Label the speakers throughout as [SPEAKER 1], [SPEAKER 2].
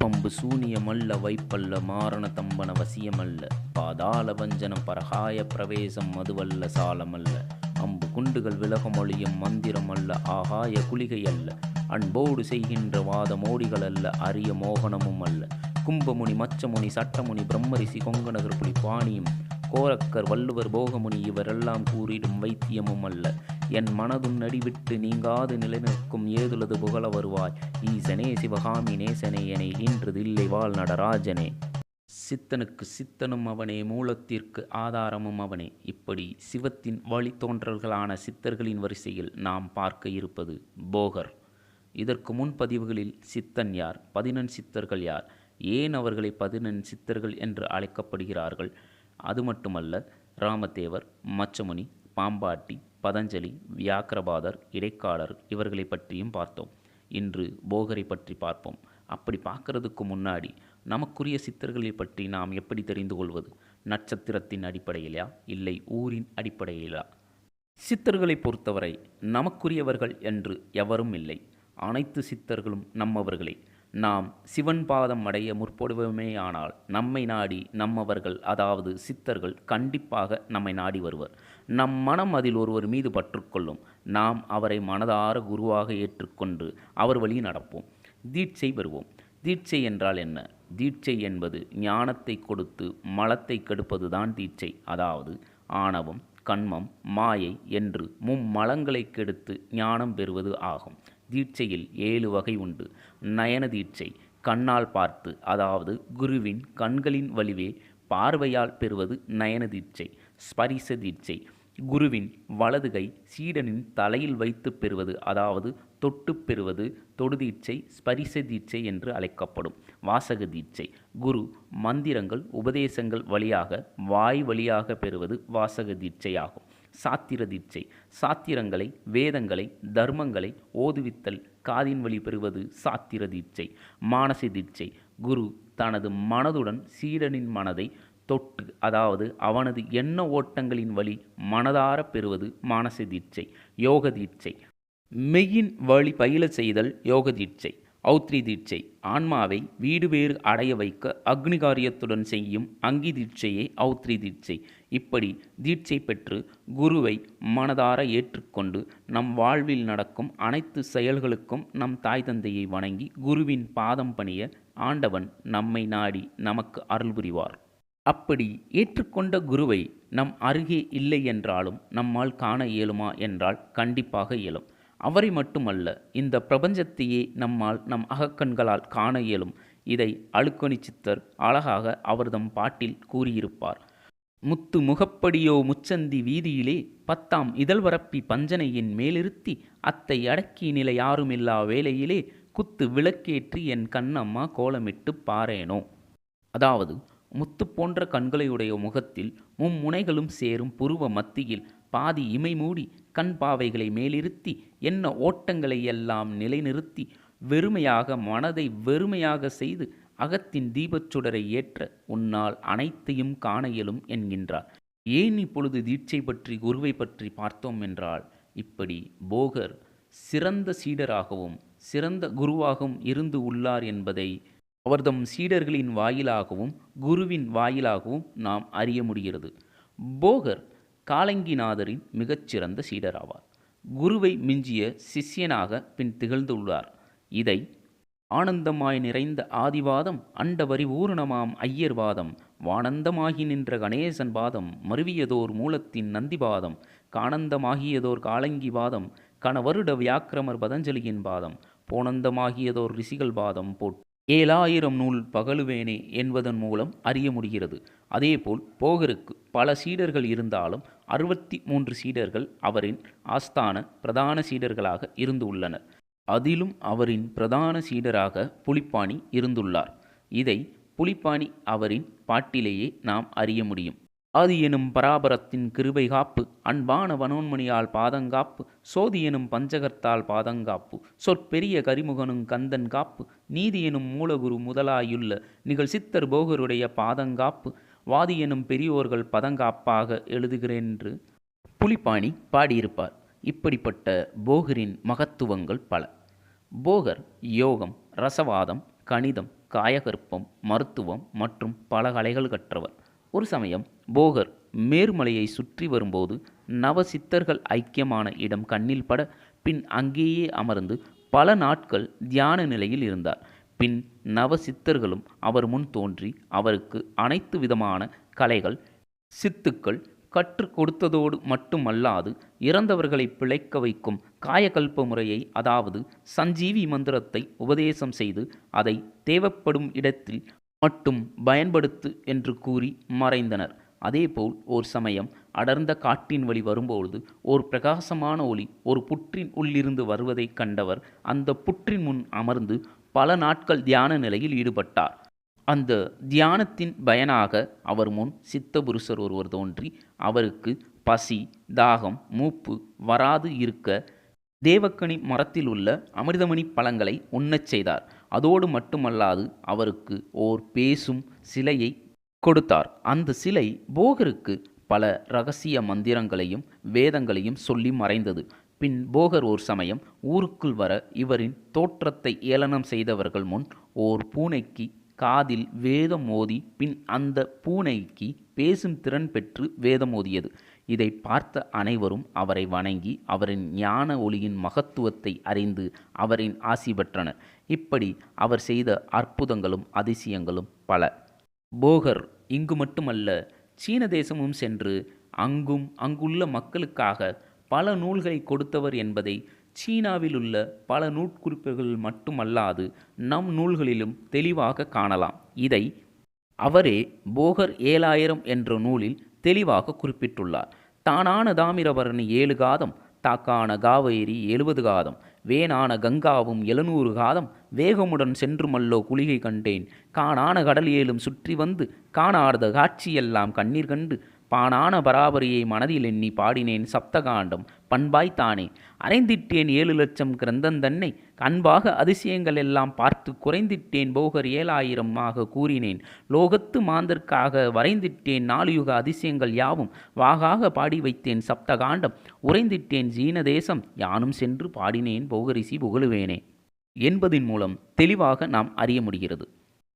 [SPEAKER 1] Pump சூனியமல்ல வைப்பல்ல மாரண தம்பன வசியமல்ல. பாதாள வஞ்சனம் பரகாய பிரவேசம் மதுவல்ல சாலமல்ல. அம்பு குண்டுகள் விலகமொழியும் மந்திரம் அல்ல ஆகாய குளிகை அல்ல. அன்போடு செய்கின்ற வாத மோடிகள் அல்ல அரிய மோகனமும் அல்ல. கும்பமுனி மச்சமுனி சட்டமுனி பிரம்மரிசி கொங்கநகர் புலி பாணியும் கோரக்கர் வள்ளுவர் போகமுனி இவரெல்லாம் கூறிடும் வைத்தியமும் அல்ல. என் மனதுன் நடிவிட்டு நீங்காது நிலைநிற்கும் ஏதுலது புகழ வருவாய். ஈசனே சிவகாமி நேசனே என ஈன்றதில்லை வாழ் நடராஜனே. சித்தனுக்கு சித்தனும் அவனே மூலத்திற்கு ஆதாரமும் அவனே. இப்படி சிவத்தின் வழித்தோன்றல்களான சித்தர்களின் வரிசையில் நாம் பார்க்க இருப்பது போகர். இதற்கு முன்பதிவுகளில் சித்தன் யார் பதினெண் சித்தர்கள் யார் ஏன் அவர்களை பதினெண் சித்தர்கள் என்று அழைக்கப்படுகிறார்கள்? அது மட்டுமல்ல ராமதேவர் மச்சமுனி பாம்பாட்டி பதஞ்சலி வியாக்கிரபாதர் இடைக்காலர் இவர்களை பற்றியும் பார்த்தோம். இன்று போகரை பற்றி பார்ப்போம். அப்படி பார்க்கறதுக்கு முன்னாடி நமக்குரிய சித்தர்களை பற்றி நாம் எப்படி தெரிந்து கொள்வது? நட்சத்திரத்தின் அடிப்படையிலா? இல்லை ஊரின் அடிப்படையிலா? சித்தர்களை பொறுத்தவரை நமக்குரியவர்கள் என்று எவரும் இல்லை. அனைத்து சித்தர்களும் நம்மவர்களே. நாம் சிவன் பாதம் அடைய முற்படுவோமேயானால் நம்மை நாடி நம்மவர்கள் அதாவது சித்தர்கள் கண்டிப்பாக நம்மை நாடி வருவர். நம் மனம் அதில் ஒருவர் மீது பற்றுக்கொள்ளும். நாம் அவரை மனதார குருவாக ஏற்றுக்கொண்டு அவர் வழி நடப்போம். தீட்சை பெறுவோம். தீட்சை என்றால் என்ன? தீட்சை என்பது ஞானத்தை கொடுத்து மலத்தை கெடுப்பதுதான் தீட்சை. அதாவது ஆணவம் கண்மம் மாயை என்று மும்மலங்களை கெடுத்து ஞானம் பெறுவது ஆகும். தீட்சையில் ஏழு வகை உண்டு. நயன தீட்சை கண்ணால் பார்த்து அதாவது குருவின் கண்களின் வலிவே பார்வையால் பெறுவது நயன தீட்சை ஸ்பரிச தீட்சை குருவின் வலது கை சீடனின் தலையில் வைத்து பெறுவது அதாவது தொட்டு பெறுவது தொடுதீட்சை ஸ்பரிச தீட்சை என்று அழைக்கப்படும் வாசக தீட்சை குரு மந்திரங்கள் உபதேசங்கள் வழியாக வாய் வழியாக பெறுவது வாசக தீட்சையாகும் சாத்திர தீட்சை. சாத்திரங்களை வேதங்களை தர்மங்களை ஓதுவித்தல் காதின் வழி பெறுவது சாத்திர தீட்சை. மானச தீட்சை. குரு தனது மனதுடன் சீடனின் மனதை தொட்டு அதாவது அவனது எண்ண ஓட்டங்களின் வழி மனதார பெறுவது மானச தீட்சை யோக தீட்சை. மெய்யின் வழி பயில செய்தல் யோக தீட்சை. ஔத்ரி தீட்சை. ஆன்மாவை வீடு வேறு அடைய வைக்க அக்னிகாரியத்துடன் செய்யும் அங்கி தீட்சையே ஔத்ரி தீட்சை. இப்படி தீட்சை பெற்று குருவை மனதார ஏற்றுக்கொண்டு நம் வாழ்வில் நடக்கும் அனைத்து செயல்களுக்கும் நம் தாய் தந்தையை வணங்கி குருவின் பாதம் பணிய ஆண்டவன் நம்மை நாடி நமக்கு அருள் புரிவார். அப்படி ஏற்றுக்கொண்ட குருவை நம் அருகே இல்லை என்றாலும் நம்மால் காண இயலுமா என்றால் கண்டிப்பாக இயலும். அவரை மட்டுமல்ல இந்த பிரபஞ்சத்தையே நம்மால் நம் அகக்கண்களால் காண இயலும். இதை அழுக்கணி சித்தர் அழகாக அவர்தம் பாட்டில் கூறியிருப்பார். முத்து முகப்படியோ முச்சந்தி வீதியிலே பத்தாம் இதழ்வரப்பி பஞ்சனையின் மேலிருத்தி அத்தை அடக்கி நிலை யாருமில்லா வேளையிலே குத்து விளக்கேற்றி என் கண்ணம்மா கோலமிட்டு பாரேனோ. அதாவது முத்து போன்ற கண்களையுடைய முகத்தில் மும்முனைகளும் சேரும் புருவ மத்தியில் பாதி இமை மூடி கண் பாவைகளை மேலிருத்தி என்ன ஓட்டங்களை எல்லாம் நிலைநிறுத்தி வெறுமையாக மனதை வெறுமையாக செய்து அகத்தின் தீபச்சுடரை ஏற்ற உன்னால் அனைத்தையும் காண இயலும் என்கின்றார். ஏன் இப்பொழுது தீட்சை பற்றி குருவை பற்றி பார்த்தோம் என்றால் இப்படி போகர் சிறந்த சீடராகவும் சிறந்த குருவாகவும் இருந்து உள்ளார் என்பதை அவர்தம் சீடர்களின் வாயிலாகவும் குருவின் வாயிலாகவும் நாம் அறிய முடிகிறது. போகர் காலங்கிநாதரின் மிகச்சிறந்த சீடராவார். குருவை மிஞ்சிய சிஷ்யனாக பின் திகழ்ந்துள்ளார் இதை ஆனந்தமாய் நிறைந்த ஆதிவாதம் அண்டவரி ஊரணமாம் ஐயர்வாதம் வானந்தமாகி நின்ற கணேசன் வாதம் மருவியதோர் மூலத்தின் நந்திபாதம் கானந்தமாகியதோர் காலங்கிவாதம் கணவருட வியாக்கிரமர் பதஞ்சலியின் பாதம் போனந்தமாகியதோர் ரிஷிகள் பாதம் போட் ஏழாயிரம் நூல் பகலுவேனே என்பதன் மூலம் அறிய முடிகிறது. அதேபோல் போகருக்கு பல சீடர்கள் இருந்தாலும் அறுபத்தி மூன்று சீடர்கள் அவரின் ஆஸ்தான பிரதான சீடர்களாக இருந்து உள்ளனர். அதிலும் அவரின் பிரதான சீடராக புலிப்பாணி இருந்துள்ளார். இதை புலிப்பாணி அவரின் பாட்டிலேயே நாம் அறிய முடியும். ஆதி எனும் பராபரத்தின் கிருபை காப்பு அன்பான வனோன்மணியால் பாதங்காப்பு சோதி எனும் பஞ்சகர்த்தால் பாதங்காப்பு சொற்பெரிய கரிமுகனும் கந்தன் காப்பு நீதி எனும் மூலகுரு முதலாயுள்ள நிகழ் சித்தர் போகருடைய பாதங்காப்பு வாதி எனும் பெரியோர்கள் பதங்காப்பாக எழுதுகிறேன் என்று புலிப்பாணி பாடியிருப்பார். இப்படிப்பட்ட போகரின் மகத்துவங்கள் பல. போகர் யோகம் ரசவாதம் கணிதம் காயகற்பம் மருத்துவம் மற்றும் பல கலைகள் கற்றவர். ஒரு சமயம் போகர் மேர்மலையை சுற்றி வரும்போது நவசித்தர்கள் ஐக்கியமான இடம் கண்ணில் பட பின் அங்கேயே அமர்ந்து பல நாட்கள் தியான நிலையில் இருந்தார். பின் நவசித்தர்களும் அவர் முன் தோன்றி அவருக்கு அனைத்து விதமான கலைகள் சித்துக்கள் கற்றுக் கொடுத்ததோடு மட்டுமல்லாது இறந்தவர்களை பிழைக்க வைக்கும் காயகல்ப முறையை அதாவது சஞ்சீவி மந்திரத்தை உபதேசம் செய்து அதை தேவைப்படும் இடத்தில் மட்டும் பயன்படுத்து என்று கூறி மறைந்தனர். அதேபோல் ஒரு சமயம் அடர்ந்த காட்டின் வழி வரும்பொழுது ஓர் பிரகாசமான ஒளி ஒரு புற்றின் உள்ளிருந்து வருவதைக் கண்டவர் அந்த புற்றின் முன் அமர்ந்து பல நாட்கள் தியான நிலையில் ஈடுபட்டார். அந்த தியானத்தின் பயனாக அவர் முன் சித்தபுருஷர் ஒருவர் தோன்றி அவருக்கு பசி தாகம் மூப்பு வராது இருக்க தேவக்கனி மரத்தில் உள்ள அமிர்தமணி பழங்களை உண்ணச் செய்தார். அதோடு மட்டுமல்லாது அவருக்கு ஓர் பேசும் சிலையை கொடுத்தார். அந்த சிலை போகருக்கு பல ரகசிய மந்திரங்களையும் வேதங்களையும் சொல்லி மறைந்தது. பின் போகர் ஓர் சமயம் ஊருக்குள் வர இவரின் தோற்றத்தை ஏளனம் செய்தவர்கள் முன் ஓர் பூனைக்கு காதில் வேதம் ஓதி பின் அந்த பூனைக்கு பேசும் திறன் பெற்று வேதம் ஓதியது. இதை பார்த்த அனைவரும் அவரை வணங்கி அவரின் ஞான ஒளியின் மகத்துவத்தை அறிந்து அவரின் ஆசி பெற்றனர். இப்படி அவர் செய்த அற்புதங்களும் அதிசயங்களும் பல. போகர் இங்கு மட்டுமல்ல சீன தேசமும் சென்று அங்கும் அங்குள்ள மக்களுக்காக பல நூல்களை கொடுத்தவர் என்பதை சீனாவில் உள்ள பல நூற்குறிப்புகள் மட்டுமல்லாது நம் நூல்களிலும் தெளிவாக காணலாம். இதை அவரே போகர் ஏழாயிரம் என்ற நூலில் தெளிவாக குறிப்பிட்டுள்ளார். தானான தாமிரபரணி ஏழு காதம் தாக்கான காவேரி எழுபது காதம் வேணான கங்காவும் எழுநூறு காதம் வேகமுடன் சென்று மல்லோ குளிகை கண்டேன். காணான கடல் ஏழும் சுற்றி வந்து காணாத காட்சியெல்லாம் கண்ணீர் கண்டு பானான பராபரியை மனதில் எண்ணி பாடினேன் சப்தகாண்டம் பண்பாய்த்தானே அரைந்திட்டேன் ஏழு லட்சம் கிரந்தந்தன்னை அன்பாக அதிசயங்கள் எல்லாம் பார்த்து குறைந்திட்டேன். போகர் ஏழாயிரம் ஆக கூறினேன். லோகத்து மாந்தற்காக வரைந்திட்டேன். நாலு யுக அதிசயங்கள் யாவும். வாகாக பாடி வைத்தேன் சப்தகாண்டம். உறைந்திட்டேன் ஜீன தேசம் யானும் சென்று பாடினேன். போகரிசி புகழுவேனே. என்பதின் மூலம் தெளிவாக நாம் அறிய முடிகிறது.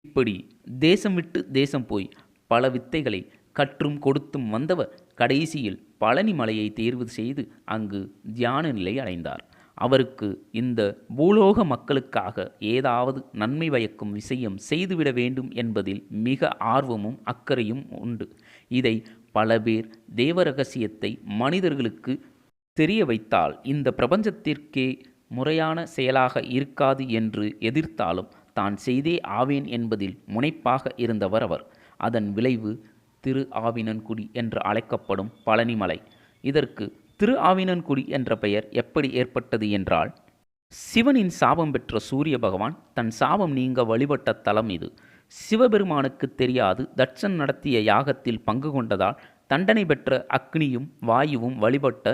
[SPEAKER 1] இப்படி தேசம் விட்டு தேசம் போய் பல வித்தைகளை கற்றும் கொடுத்தும் வந்தவர் கடைசியில் பழனி மலையை தேர்வு செய்து அங்கு தியான நிலை அடைந்தார். அவருக்கு இந்த பூலோக மக்களுக்காக ஏதாவது நன்மை பயக்கும் விஷயம் செய்துவிட வேண்டும் என்பதில் மிக ஆர்வமும் அக்கறையும் உண்டு. இதை பல பேர் தேவ ரகசியத்தை மனிதர்களுக்கு தெரிய வைத்தால் இந்த பிரபஞ்சத்திற்கே முறையான செயலாக இருக்காது என்று எதிர்த்தாலும் தான் செய்தே ஆவேன் என்பதில் முனைப்பாக இருந்தவர் அவர். அதன் விளைவு திரு ஆவினன்குடி என்று அழைக்கப்படும் பழனிமலை. இதற்கு திரு ஆவினன்குடி என்ற பெயர் எப்படி ஏற்பட்டது என்றால் சிவனின் சாபம் பெற்ற சூரிய பகவான் தன் சாபம் நீங்க வழிபட்ட தலம் இது. சிவபெருமானுக்கு தெரியாது தட்சன் நடத்திய யாகத்தில் பங்கு கொண்டதால் தண்டனை பெற்ற அக்னியும் வாயுவும் வழிபட்ட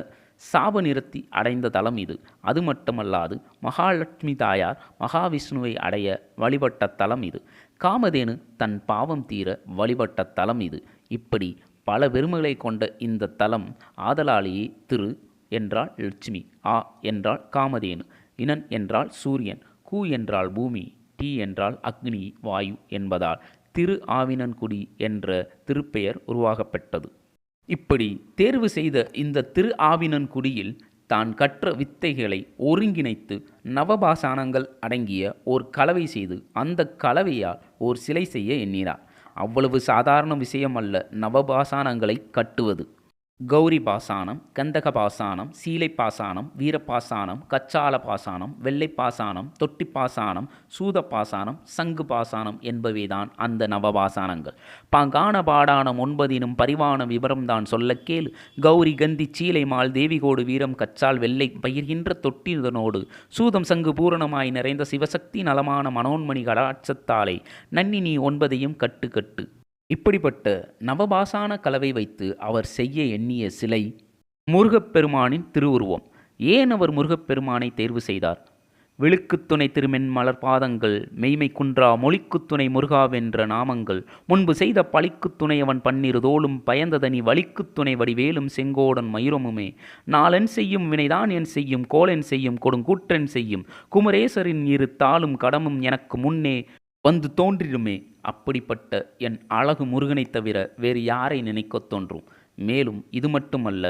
[SPEAKER 1] சாப நிறத்தி அடைந்த தலம் இது. அது மட்டுமல்லாது மகாலட்சுமி தாயார் மகாவிஷ்ணுவை அடைய வழிபட்ட தலம் இது. காமதேனு தன் பாவம் தீர வழிபட்ட தலம் இது. இப்படி பல பெருமைகளை கொண்ட இந்த தலம் ஆதலாலேயே திரு என்றால் லட்சுமி. ஆ என்றால் காமதேனு. இனன் என்றால் சூரியன். கூ என்றால் பூமி. டி என்றால் அக்னி வாயு என்பதால் திரு ஆவினன்குடி என்ற திருப்பெயர் உருவாகப்பட்டது இப்படி தேர்வு செய்த இந்த திரு ஆவினன்குடியில் தான் கற்ற வித்தைகளை ஒருங்கிணைத்து நவபாசானங்கள் அடங்கிய ஓர் கலவை செய்து அந்த கலவையால் ஓர் சிலை செய்ய எண்ணினார். அவ்வளவு சாதாரண விஷயம் அல்ல நவபாசானங்களை கட்டுவது. கௌரி பாசானம் கந்தக பாசானம் சீலை பாசானம் வீரப்பாசானம் கச்சால பாசானம் வெள்ளை பாசானம் தொட்டி பாசானம் சூத பாசானம் சங்கு பாசானம் என்பவைதான் அந்த நவபாசானங்கள். பாங்கான பாடானம் ஒன்பதினும் பரிவான விவரம்தான் சொல்ல கேளு. கௌரி கந்தி சீலை மால் தேவிகோடு வீரம் கச்சால் வெள்ளை பயிர்கின்ற தொட்டிதனோடு சூதம் சங்கு பூரணமாய் நிறைந்த சிவசக்தி நலமான மனோன்மணி கடாட்சத்தாலே நன்னி நீ ஒன்பதையும் கட்டு கட்டு. இப்படிப்பட்ட நவபாசான கலவை வைத்து அவர் செய்ய எண்ணிய சிலை முருகப்பெருமானின் திருவுருவம். ஏன் அவர் முருகப்பெருமானை தேர்வு செய்தார்? விழுக்குத்துணை திருமென் மலர் பாதங்கள் மெய்மை குன்றா மொழிக்குத்துணை முருகாவென்ற நாமங்கள் முன்பு செய்த பழிக்குத்துணை அவன் பன்னிரு தோளும் பயந்ததனி வலிக்குத்துணை வடிவேலும் செங்கோடன் மயூரமுமே. நாளென் செய்யும் வினைதான் என் செய்யும் கோலென் செய்யும் கொடுங்கூற்றன் செய்யும் குமரேசரின் இரு தாளும் கடமும் எனக்கு முன்னே வந்து தோன்றிடுமே அப்படிப்பட்ட என் அழகு முருகனைத் தவிர வேறு யாரை நினைக்கத் தோன்றும்? மேலும் இது மட்டுமல்ல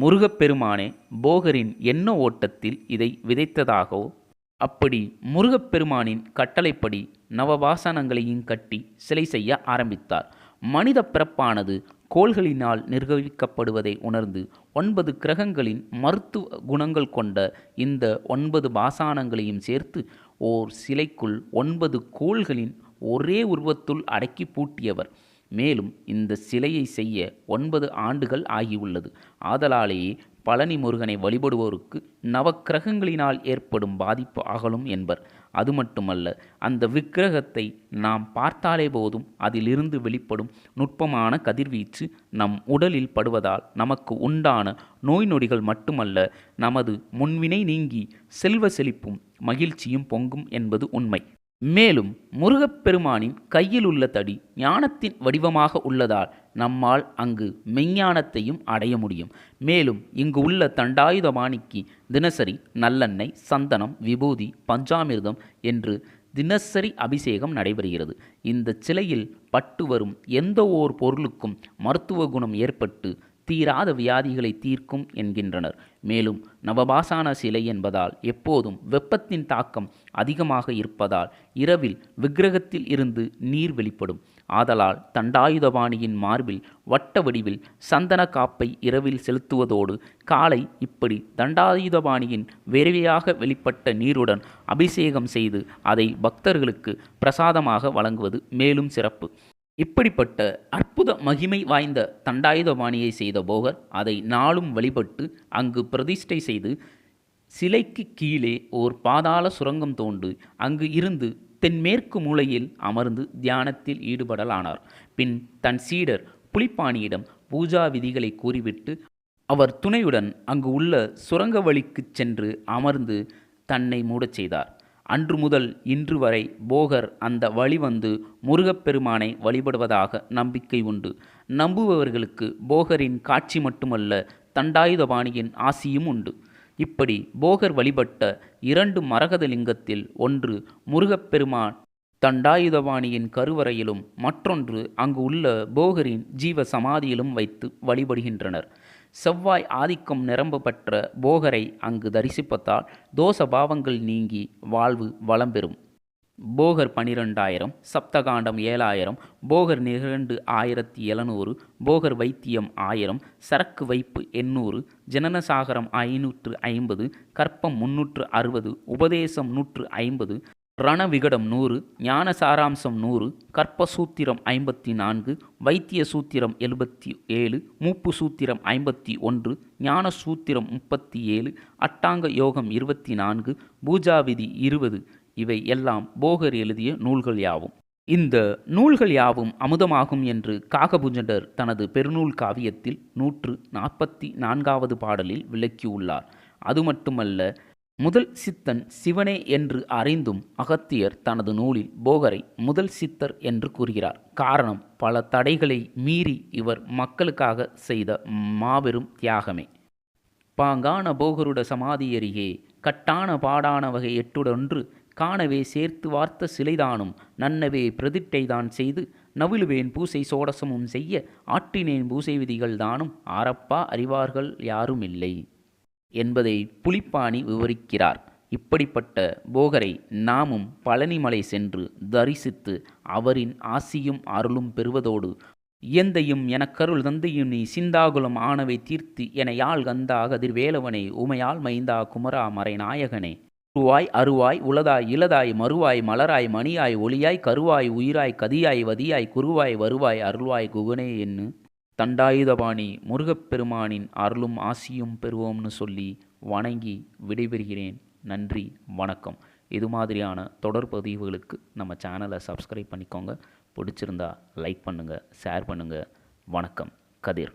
[SPEAKER 1] முருகப்பெருமானே போகரின் என்ன ஓட்டத்தில் இதை விதைத்ததாகவோ? அப்படி முருகப்பெருமானின் கட்டளைப்படி நவவாசனங்களையும் கட்டி சிலை செய்ய ஆரம்பித்தார். மனித பிறப்பானது கோள்களினால் நிர்வகிக்கப்படுவதை உணர்ந்து ஒன்பது கிரகங்களின் மருத்துவ குணங்கள் கொண்ட இந்த ஒன்பது பாசானங்களையும் சேர்த்து ஓர் சிலைக்குள் ஒன்பது கோள்களின் ஒரே உருவத்துள் அடக்கி பூட்டியவர். மேலும் இந்த சிலையை செய்ய ஒன்பது ஆண்டுகள் ஆகியுள்ளது. ஆதலாலேயே பழனி முருகனை வழிபடுவோருக்கு நவக்கிரகங்களினால் ஏற்படும் பாதிப்பு அகலும் என்பர். அது மட்டுமல்ல அந்த விக்கிரகத்தை நாம் பார்த்தாலே போதும் அதிலிருந்து வெளிப்படும் நுட்பமான கதிர்வீச்சு நம் உடலில் படுவதால் நமக்கு உண்டான நோய் நொடிகள் மட்டுமல்ல நமது முன்வினை நீங்கி செல்வ செழிப்பும் மகிழ்ச்சியும் பொங்கும் என்பது உண்மை. மேலும் முருகப்பெருமானின் கையில் உள்ள தடி ஞானத்தின் வடிவமாக உள்ளதால் நம்மால் அங்கு மெஞ்ஞானத்தையும் அடைய முடியும். மேலும் இங்கு உள்ள தண்டாயுதபாணிக்கு தினசரி நல்லெண்ணெய் சந்தனம் விபூதி பஞ்சாமிர்தம் என்று தினசரி அபிஷேகம் நடைபெறுகிறது. இந்த சிலையில் பட்டு வரும் எந்த ஓர் பொருளுக்கும் மருத்துவ குணம் ஏற்பட்டு தீராத வியாதிகளை தீர்க்கும் என்கின்றனர். மேலும் நவபாசான சிலை என்பதால் எப்போதும் வெப்பத்தின் தாக்கம் அதிகமாக இருப்பதால் இரவில் விக்கிரகத்தில் இருந்து நீர் வெளிப்படும். ஆதலால் தண்டாயுதபாணியின் மார்பில் வட்ட வடிவில் சந்தன காப்பை இரவில் செலுத்துவதோடு காலை இப்படி தண்டாயுதபாணியின் விரைவையாக வெளிப்பட்ட நீருடன் அபிஷேகம் செய்து அதை பக்தர்களுக்கு பிரசாதமாக வழங்குவது மேலும் சிறப்பு. இப்படிப்பட்ட அற்புத மகிமை வாய்ந்த தண்டாயுதபாணியை செய்த போகர் அதை நாளும் வழிபட்டு அங்கு பிரதிஷ்டை செய்து சிலைக்கு கீழே ஓர் பாதாள சுரங்கம் தோண்டு அங்கு இருந்து தென்மேற்கு மூலையில் அமர்ந்து தியானத்தில் ஈடுபடலானார். பின் தன் சீடர் புலிப்பாணியிடம் பூஜா விதிகளை கூறிவிட்டு அவர் துணையுடன் அங்கு உள்ள சுரங்க வழிக்குச் சென்று அமர்ந்து தன்னை மூடச் செய்தார். அன்று முதல் இன்று வரை போகர் அந்த வழி வந்து முருகப்பெருமானை வழிபடுவதாக நம்பிக்கை உண்டு. நம்புபவர்களுக்கு போகரின் காட்சி மட்டுமல்ல தண்டாயுதபாணியின் ஆசியும் உண்டு. இப்படி போகர் வழிபட்ட இரண்டு மரகத லிங்கத்தில் ஒன்று முருகப்பெருமான் தண்டாயுதபாணியின் கருவறையிலும் மற்றொன்று அங்கு உள்ள போகரின் ஜீவ சமாதியிலும் வைத்து வழிபடுகின்றனர். செவ்வாய் ஆதிக்கம் நிரம்ப பெற்ற போகரை அங்கு தரிசிப்பதால் தோஷ பாவங்கள் நீங்கி வாழ்வு வளம் பெறும் போகர் பனிரெண்டாயிரம் சப்தகாண்டம் ஏழாயிரம் போகர் நிகண்டு ஆயிரத்தி எழுநூறு போகர் வைத்தியம் ஆயிரம் சரக்கு வைப்பு எண்ணூறு ஜனனசாகரம் ஐநூற்று ஐம்பது கற்பம் முன்னூற்று அறுபது உபதேசம் நூற்று ஐம்பது ரணவிகடம் நூறு ஞான சாராம்சம் நூறு கற்பசூத்திரம் ஐம்பத்தி நான்கு வைத்திய சூத்திரம் எழுபத்தி ஏழு மூப்பு சூத்திரம் ஐம்பத்தி ஒன்று ஞான சூத்திரம் முப்பத்தி ஏழு அட்டாங்க யோகம் இருபத்தி நான்கு பூஜாவிதி இருபது. இவை எல்லாம் போகர் எழுதிய நூல்கள் யாவும். இந்த நூல்கள் யாவும் அமுதமாகும் என்று காகபுஜண்டர் தனது பெருநூல் காவியத்தில் நூற்று நாற்பத்தி நான்காவது பாடலில் விளக்கியுள்ளார். அது மட்டுமல்ல முதல் சித்தன் சிவனே என்று அறிந்தும் அகத்தியர் தனது நூலில் போகரை முதல் சித்தர் என்று கூறுகிறார். காரணம் பல தடைகளை மீறி இவர் மக்களுக்காக செய்த மாபெரும் தியாகமே. பாங்கான போகருட சமாதி அருகே கட்டான பாடான வகை எட்டுடொன்று காணவே சேர்த்து வார்த்த சிலைதானும் நன்னவே பிரதிட்டைதான் செய்து நவிழுவேன் பூசை சோடசமும் செய்ய ஆட்டினேன் பூசை விதிகள் தானும் ஆரப்பா அறிவார்கள் யாரும் இல்லை என்பதை புலிப்பாணி விவரிக்கிறார். இப்படிப்பட்ட போகரை நாமும் பழனிமலை சென்று தரிசித்து அவரின் ஆசியும் அருளும் பெறுவதோடு இயந்தையும் எனக்கருள் தந்தையும் நீ சிந்தாகுலம் ஆனவை தீர்த்து என யாழ் கந்தா கதிர்வேலவனே உமையால் மைந்தா குமரா மறை நாயகனே. உருவாய் அருவாய் உளதாய் இளதாய் மறுவாய் மலராய் மணியாய் ஒளியாய் கருவாய் உயிராய் கதியாய் வதியாய் குருவாய் வருவாய் அருள்வாய் குகனே என்று தண்டாயுதபாணி முருகப்பெருமானின் அருளும் ஆசியும் பெறுவோம்னு சொல்லி வணங்கி விடைபெறுகிறேன். நன்றி வணக்கம். இது மாதிரியான தொடர் பதிவுகளுக்கு நம்ம சேனலை சப்ஸ்கிரைப் பண்ணிக்கோங்க. பிடிச்சிருந்தா லைக் பண்ணுங்கள் ஷேர் பண்ணுங்கள் வணக்கம். கதிர்.